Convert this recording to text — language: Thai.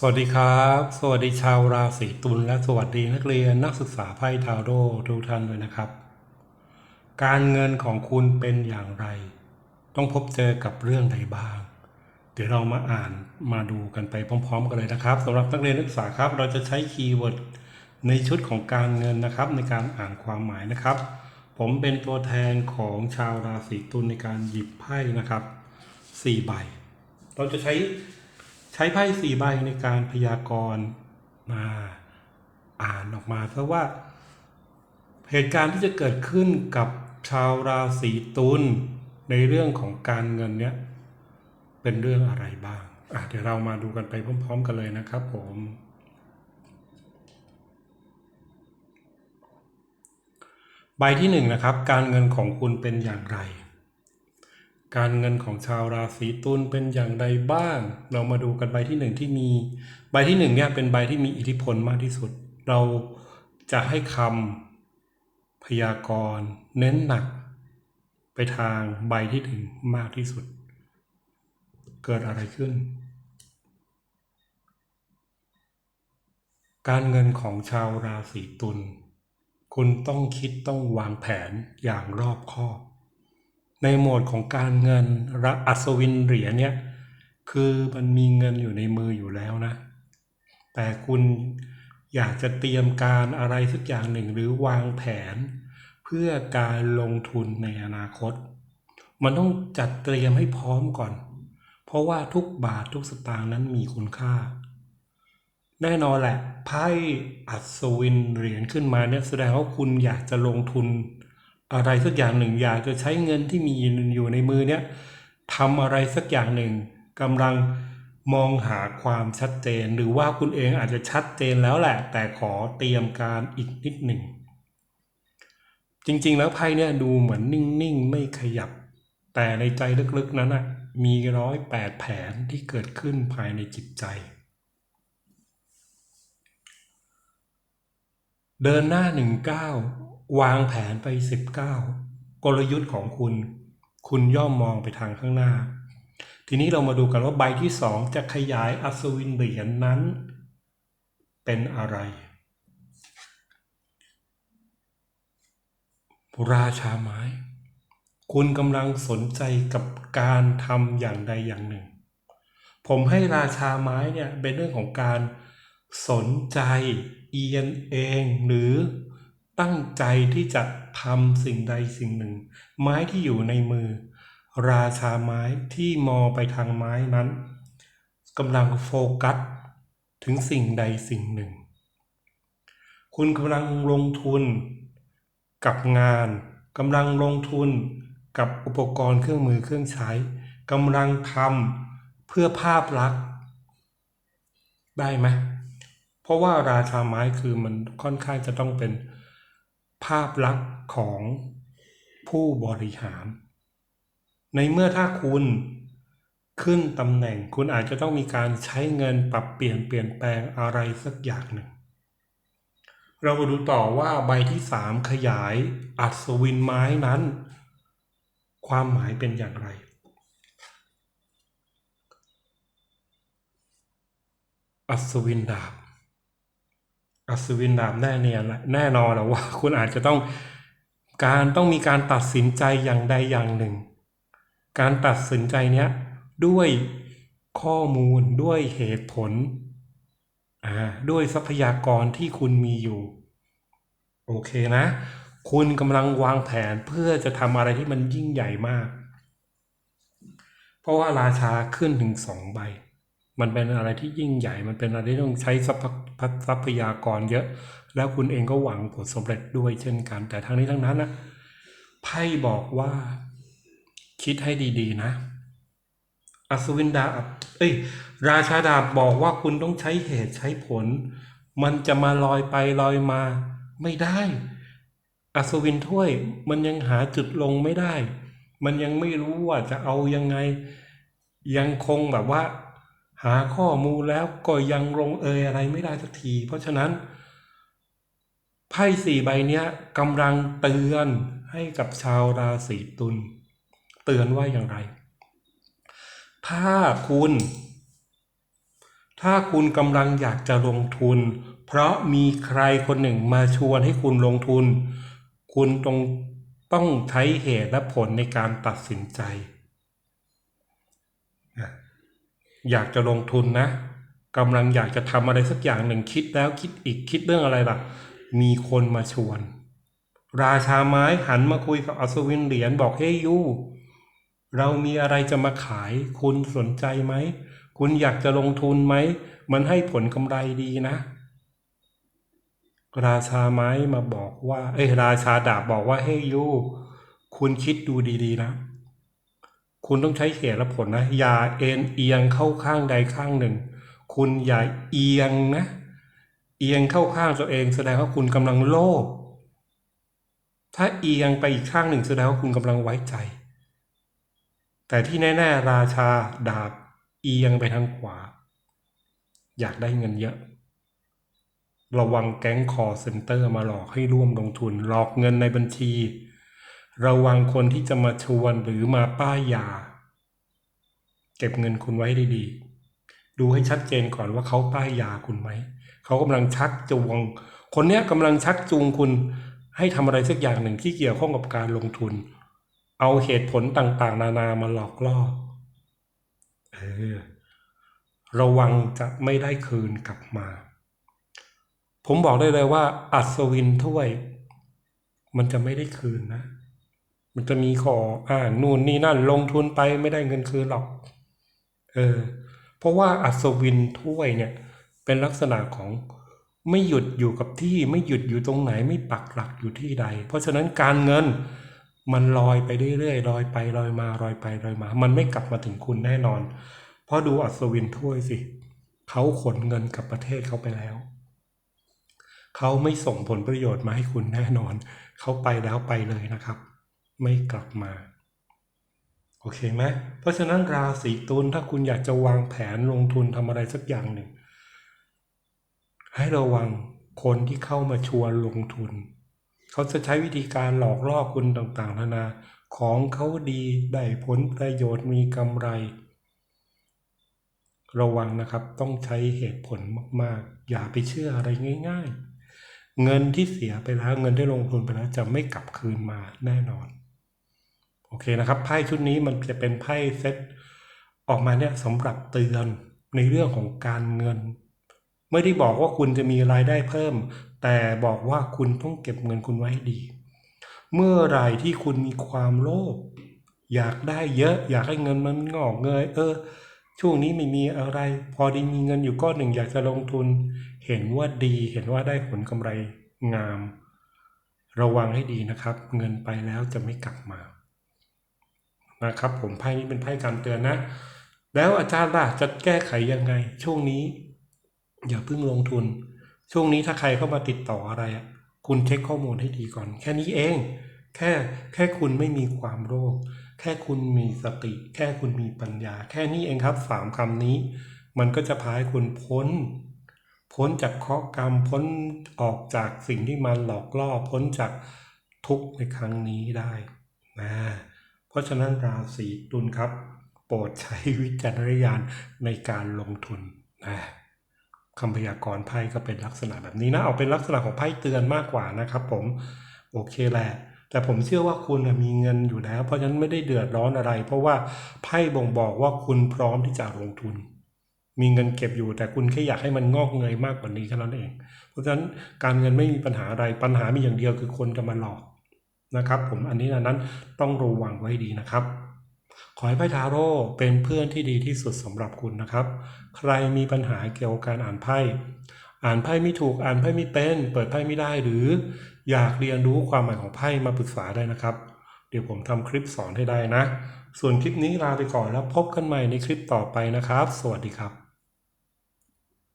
สวัสดีครับ สวัสดีชาวราศีตุลและสวัสดีนักเรียนนักศึกษาไพ่ทาโร่ทุกท่านด้วยนะครับ การเงินของคุณเป็นอย่างไร ต้องพบเจอกับเรื่องใดบ้าง เดี๋ยวเรามาอ่านมาดูกันไปพร้อม ๆ กันเลยนะครับสำหรับนักเรียนนักศึกษาครับ เราจะใช้คีย์เวิร์ดในชุดของการเงินนะครับ ในการอ่านความหมายนะครับ ผมเป็นตัวแทนของชาวราศีตุลในการหยิบไพ่นะครับ4ใบ เราจะใช้ ช้ไพ่สี่ใบในการพยากรณ์มาอ่านออกมาเพราะว่า เหตุการณ์ที่จะเกิดขึ้นกับชาวราศีตุลในเรื่องของการเงินเนี้ยเป็นเรื่องอะไรบ้างอะเดี๋ยวเรามาดูกันไปพร้อม ๆ กันเลยนะครับผม ใบที่หนึ่งนะครับ การเงินของคุณเป็นอย่างไร การเงินของชาวราศีตุลเป็นอย่างไรบ้าง เรามาดูกันใบที่หนึ่งที่มี ใบที่หนึ่งเนี่ยเป็นใบที่มีอิทธิพลมากที่สุด เราจะให้คำพยากรณ์เน้นหนัก ไปทางใบที่ถึงมากที่สุด เกิดอะไรขึ้น การเงินของชาวราศีตุลคุณต้องคิดต้องวางแผนอย่างรอบคอบ ในโหมดของการเงินระอัศวินเหรียญเนี่ยคือมันมีเงินอยู่ในมืออยู่แล้วนะ แต่คุณอยากจะเตรียมการอะไรสักอย่างหนึ่งหรือวางแผน เพื่อการลงทุนในอนาคต มันต้องจัดเตรียมให้พร้อมก่อน เพราะว่าทุกบาททุกสตางค์นั้นมีคุณค่า แน่นอนแหละไพ่อัศวินเหรียญขึ้นมาเนี่ยแสดงว่าคุณอยากจะลงทุน อะไรสักอย่างหนึ่งอยากจะใช้เงินที่มีอยู่ในมือเนี่ยทำอะไรสักอย่างหนึ่งกำลังมองหาความชัดเจน หรือว่าคุณเองอาจจะชัดเจนแล้วแหละ แต่ขอเตรียมการอีกนิดหนึ่ง จริงๆแล้วไพ่เนี่ยดูเหมือนนิ่งๆ ไม่ขยับ แต่ในใจลึกๆนั้นอะมีร้อยแปดแผนที่เกิดขึ้นภายในจิตใจ เดินหน้าหนึ่งก้า วางแผนไปสิบเก้ากลยุทธ์ของคุณ คุณย่อมมองไปทางข้างหน้า ทีนี้เรามาดูกันว่าใบที่สองจะขยายอัศวินเหรียญนนั้น เป็นอะไร ราชาไม้ คุณกำลังสนใจกับการทำอย่างใดอย่างหนึ่ง ผมให้ราชาไม้เนี่ยเป็นเรื่องของการสนใจเอียนเองหรือ ตั้งใจที่จะทำสิ่งใดสิ่งหนึ่ง ไม้ที่อยู่ในมือ ราชาไม้ที่มอไปทางไม้นั้นกำลังโฟกัสถึงสิ่งใดสิ่งหนึ่ง คุณกำลังลงทุน กับงานกำลังลงทุนกับอุปกรณ์เครื่องมือเครื่องใช้กำลังทำเพื่อภาพลักษณ์ ได้ไหมเพราะว่าราชาไม้คือมันค่อนข้างจะต้องเป็น ภาพลักษณ์ของผู้บริหาร ในเมื่อถ้าคุณขึ้นตำแหน่งคุณอาจจะต้องมีการใช้เงินปรับเปลี่ยนเปลี่ยนแปลงอะไรสักอย่างหนึ่ง เรามาดูต่อว่าใบที่สามขยายอัศวินไม้นั้น ความหมายเป็นอย่างไร อัศวินดาบ อัศวินดาบแน่เนียนแน่นอนแล้วว่า คุณอาจจะต้องการต้องมีการตัดสินใจอย่างใดอย่างหนึ่ง การตัดสินใจเนี้ยด้วยข้อมูลด้วยเหตุผลอ่าด้วยทรัพยากรที่คุณมีอยู่ โอเคนะ คุณกำลังวางแผนเพื่อจะทำอะไรที่มันยิ่งใหญ่มาก เพราะว่าราชาขึ้นถึงสองใบ มันเป็นอะไรที่ยิ่งใหญ่ มันเป็นอะไรที่ต้องใช้ทรัพยากรเยอะ แล้วคุณเองก็หวังผลสำเร็จด้วยเช่นกัน แต่ทั้งนี้ทั้งนั้นนะไพ่บอกว่า คิดให้ดีๆ นะ อัศวินดาบเอ้ย ราชาดาบบอกว่าคุณต้องใช้เหตุใช้ผล มันจะมาลอยไปลอยมา ไม่ได้ อัศวินถ้วย มันยังหาจุดลงไม่ได้ มันยังไม่รู้ว่าจะเอายังไง ยังคงแบบว่า หาข้อมูลแล้วก็ยังลงเอยอะไรไม่ได้สักที เพราะฉะนั้นไพ่สี่ใบเนี้ยกำลังเตือนให้กับชาวราศีตุลเตือนว่าอย่างไร ถ้าคุณ ถ้าคุณกำลังอยากจะลงทุน เพราะมีใครคนหนึ่งมาชวนให้คุณลงทุน คุณต้องต้องใช้เหตุและผลในการตัดสินใจนะ อยากจะลงทุนนะกำลังอยากจะทำอะไรสักอย่างหนึ่งคิดแล้วคิดอีกคิดเรื่องอะไรล่ะ มีคนมาชวน ราชาไม้หันมาคุยกับอัศวินเหรียญบอกเฮ้ยยูเรามีอะไรจะมาขาย คุณสนใจไหม คุณอยากจะลงทุนไหม มันให้ผลกำไรดีนะ ราชาไม้มาบอกว่า เอ้ยราชาดาบบอกว่าเฮ้ยยูคุณคิดดูดีๆนะ คุณต้องใช้เหตุและผลนะ อย่าเอ็นเอียงเข้าข้างใดข้างหนึ่ง คุณอย่าเอียงนะ เอียงเข้าข้างตัวเอง แสดงว่าคุณกำลังโลภ ถ้าเอียงไปอีกข้างหนึ่งแสดงว่าคุณกำลังไว้ใจ แต่ที่แน่ๆราชาดาบเอียงไปทางขวา อยากได้เงินเยอะ ระวังแก๊งคอร์เซ็นเตอร์มาหลอกให้ร่วมลงทุน หลอกเงินในบัญชี ระวังคนที่จะมาชวนหรือมาป้ายยา เก็บเงินคุณไว้ดีๆดูให้ชัดเจนก่อนว่าเขาป้ายยาคุณไหม เขากำลังชักจูง คนเนี้ยกำลังชักจูงคุณให้ทำอะไรสักอย่างหนึ่งที่เกี่ยวข้องกับการลงทุน เอาเหตุผลต่างๆ นานามาหลอกล่อเออระวังจะไม่ได้คืนกลับมา ผมบอกได้เลยว่า อัศวินถ้วย มันจะไม่ได้คืนนะ มันจะมีขออ้านู่นนี่นั่นลงทุนไปไม่ได้เงินคืนหรอก เออ เพราะว่าอัศวินถ้วยเนี่ย เป็นลักษณะของไม่หยุดอยู่กับที่ไม่หยุดอยู่ตรงไหนไม่ปักหลักอยู่ที่ใด เพราะฉะนั้นการเงินมันลอยไปเรื่อยๆลอยไปลอยมาลอยไปลอยมา มันไม่กลับมาถึงคุณแน่นอน เพราะดูอัศวินถ้วยสิเขาขนเงินกับประเทศเขาไปแล้ว เขาไม่ส่งผลประโยชน์มาให้คุณแน่นอน เขาไปแล้วไปเลยนะครับ ไม่กลับมา โอเคไหมเพราะฉะนั้นราศีตุลถ้าคุณอยากจะวางแผนลงทุนทำอะไรสักอย่างหนึ่ง ให้ระวังคนที่เข้ามาชวนลงทุน เขาจะใช้วิธีการหลอกล่อคุณต่างๆ นานาของเขาดีได้ผลประโยชน์มีกำไร ระวังนะครับต้องใช้เหตุผลมากๆ อย่าไปเชื่ออะไรง่าย ๆ เงินที่เสียไปแล้วเงินที่ลงทุนไปแล้วจะไม่กลับคืนมาแน่นอน โอเคนะครับไพ่ชุดนี้มันจะเป็นไพ่เซตออกมาเนี่ยสำหรับเตือนในเรื่องของการเงิน ไม่ได้บอกว่าคุณจะมีรายได้เพิ่ม แต่บอกว่าคุณต้องเก็บเงินคุณไว้ให้ดี เมื่อไรที่คุณมีความโลภอยากได้เยอะ อยากให้เงินมันงอกเงยเออ ช่วงนี้ไม่มีอะไร พอดีมีเงินอยู่ก้อนหนึ่งอยากจะลงทุน เห็นว่าดีเห็นว่าได้ผลกำไรงาม ระวังให้ดีนะครับ เงินไปแล้วจะไม่กลับมา นะครับ ผมไพ่นี้เป็นไพ่การเตือนนะ แล้วอาจารย์ล่ะจะแก้ไขยังไง ช่วงนี้ อย่าเพิ่งลงทุน ช่วงนี้ถ้าใครเข้ามาติดต่ออะไรอะคุณเช็คข้อมูลให้ดีก่อน แค่นี้เอง แค่แค่คุณไม่มีความโลภแค่คุณมีสติ แค่คุณมีปัญญา แค่นี้เองครับสามคำนี้ มันก็จะพาให้คุณพ้นพ้นจากเคราะกรรมพ้นออกจากสิ่งที่มันหลอกล่อพ้นจากทุกข์ในครั้งนี้ได้นะ เพราะฉะนั้นราศีตุลครับ โปรดใช้วิจารณญาณในการลงทุนนะคำพยากรณ์ไพ่ก็เป็นลักษณะแบบนี้นะ เอาเป็นลักษณะของไพ่เตือนมากกว่านะครับ ผมโอเคแหละแต่ผมเชื่อว่าคุณมีเงินอยู่แล้ว เพราะฉะนั้นไม่ได้เดือดร้อนอะไร เพราะว่าไพ่บ่งบอกว่าคุณพร้อมที่จะลงทุน มีเงินเก็บอยู่แต่คุณแค่อยากให้มันงอกเงยมากกว่านี้แค่นั้นเอง เพราะฉะนั้นการเงินไม่มีปัญหาอะไรปัญหามีอย่างเดียวคือคนจะมาหลอก นะครับ ผมอันนี้อันนั้นต้องระวังไว้ดีนะครับ ขอให้ไพ่ทาโร่เป็นเพื่อนที่ดีที่สุดสำหรับคุณนะครับ ใครมีปัญหาเกี่ยวกับการอ่านไพ่อ่านไพ่ไม่ถูกอ่านไพ่ไม่เป็น เปิดไพ่ไม่ได้หรืออยากเรียนรู้ความหมายของไพ่มาปรึกษาได้นะครับ เดี๋ยวผมทำคลิปสอนให้ได้นะ ส่วนคลิปนี้ลาไปก่อนแล้วพบกันใหม่ในคลิปต่อไปนะครับ สวัสดีครับ